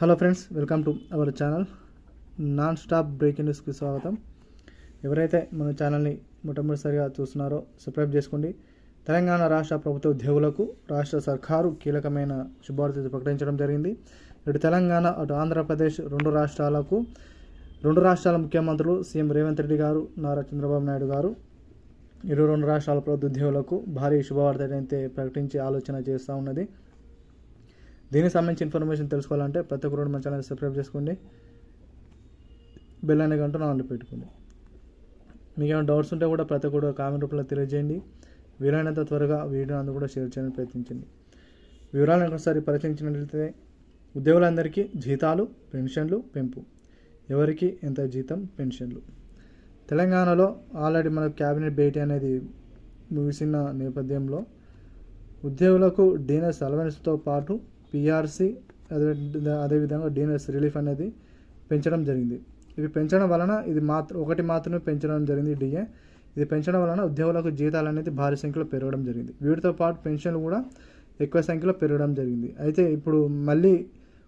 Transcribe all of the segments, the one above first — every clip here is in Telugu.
Hello friends welcome to our channel. Non stop breaking న్యూస్కి స్వాగతం. ఎవరైతే మన ఛానల్ని మొట్టమొదటిసారిగా చూస్తున్నారో సబ్స్క్రైబ్ చేసుకోండి. తెలంగాణ రాష్ట్ర ప్రభుత్వ ఉద్యోగులకు రాష్ట్ర సర్కారు కీలకమైన శుభార్త ప్రకటించడం జరిగింది. ఇటు తెలంగాణ అటు ఆంధ్రప్రదేశ్ రెండు రాష్ట్రాలకు రెండు రాష్ట్రాల ముఖ్యమంత్రులు సీఎం రేవంత్ రెడ్డి గారు నారా చంద్రబాబు నాయుడు గారు ఇరు రెండు రాష్ట్రాల ప్రభుత్వ ఉద్యోగులకు భారీ శుభవార్త అయితే ప్రకటించి ఆలోచన చేస్తూ ఉన్నది. దీనికి సంబంధించి ఇన్ఫర్మేషన్ తెలుసుకోవాలంటే ప్రతి ఒక్కరు మన ఛానల్ సబ్స్క్రైబ్ చేసుకోండి. బెల్ అనే గంట నాన్ పెట్టుకోండి. మీకు ఏమైనా డౌట్స్ ఉంటే కూడా ప్రతి ఒక్కరు కామెంట్ రూపంలో తెలియజేయండి. వీలైనంత త్వరగా వీడియో అందరూ కూడా షేర్ చేయడానికి ప్రయత్నించండి. వివరాలను ఒకసారి పరిశీలించినట్లయితే ఉద్యోగులందరికీ జీతాలు పెన్షన్లు పెంపు. ఎవరికి ఎంత జీతం? పెన్షన్లు. తెలంగాణలో ఆల్రెడీ మన క్యాబినెట్ భేటీ అనేది ముగిసిన నేపథ్యంలో ఉద్యోగులకు డీనస్ అలవెన్స్తో పాటు పిఆర్సి అదే అదేవిధంగా డిఎన్ఎస్ రిలీఫ్ అనేది పెంచడం జరిగింది. ఇవి పెంచడం వలన ఇది మాత్రం ఒకటి మాత్రమే పెంచడం జరిగింది డిఏ ఇది పెంచడం వలన ఉద్యోగులకు జీతాలు అనేది భారీ సంఖ్యలో పెరగడం జరిగింది. వీటితో పాటు పెన్షన్లు కూడా ఎక్కువ సంఖ్యలో పెరగడం జరిగింది. అయితే ఇప్పుడు మళ్ళీ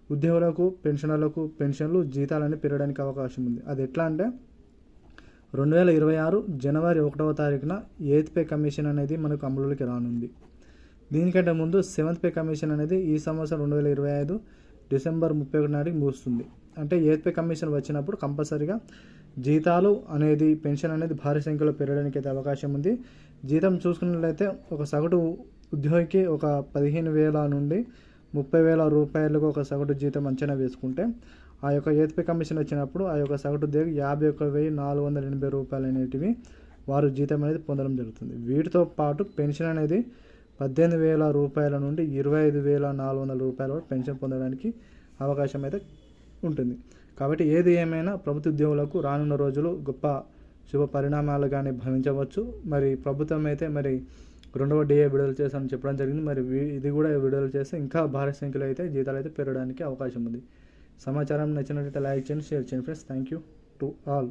ఉద్యోగులకు పెన్షనర్లకు పెన్షన్లు జీతాలు అనేవి పెరగడానికి అవకాశం ఉంది. అది ఎట్లా అంటే రెండు వేల ఇరవై ఆరు జనవరి ఒకటవ తారీఖున ఎయిత్ పే కమిషన్ అనేది మనకు అమలులోకి రానుంది. దీనికంటే ముందు సెవెంత్ పే కమిషన్ అనేది ఈ సంవత్సరం రెండు వేల ఇరవై ఐదు డిసెంబర్ ముప్పై ఒకటి నాటికి ముగుస్తుంది. అంటే ఎయిత్ పే కమిషన్ వచ్చినప్పుడు కంపల్సరీగా జీతాలు అనేది పెన్షన్ అనేది భారీ సంఖ్యలో పెరగడానికి అయితే అవకాశం ఉంది. జీతం చూసుకున్నట్లయితే ఒక సగటు ఉద్యోగికి ఒక పదిహేను వేల నుండి ముప్పై వేల రూపాయలకు ఒక సగటు జీతం అంచనా వేసుకుంటే ఆ యొక్క ఏత్పే కమిషన్ వచ్చినప్పుడు ఆ యొక్క సగటు ఉద్యోగి యాభై ఒక వెయ్యి నాలుగు వందల ఎనభై రూపాయలు అనేటివి వారు జీతం అనేది పొందడం జరుగుతుంది. వీటితో పాటు పెన్షన్ అనేది పద్దెనిమిది వేల రూపాయల నుండి ఇరవై ఐదు వేల నాలుగు వందల రూపాయల వరకు పెన్షన్ పొందడానికి అవకాశం అయితే ఉంటుంది. కాబట్టి ఏది ఏమైనా ప్రభుత్వ ఉద్యోగులకు రానున్న రోజులు గొప్ప శుభ పరిణామాలు కానీ భావించవచ్చు. మరి ప్రభుత్వం అయితే మరి రెండవ డిఏ విడుదల చేశామని చెప్పడం జరిగింది. మరి ఇది కూడా విడుదల చేస్తే ఇంకా భారీ సంఖ్యలో అయితే జీతాలు అయితే పెరగడానికి అవకాశం ఉంది. సమాచారం నచ్చినట్లయితే లైక్ చేయండి షేర్ చేయండి friends. Thank you to all.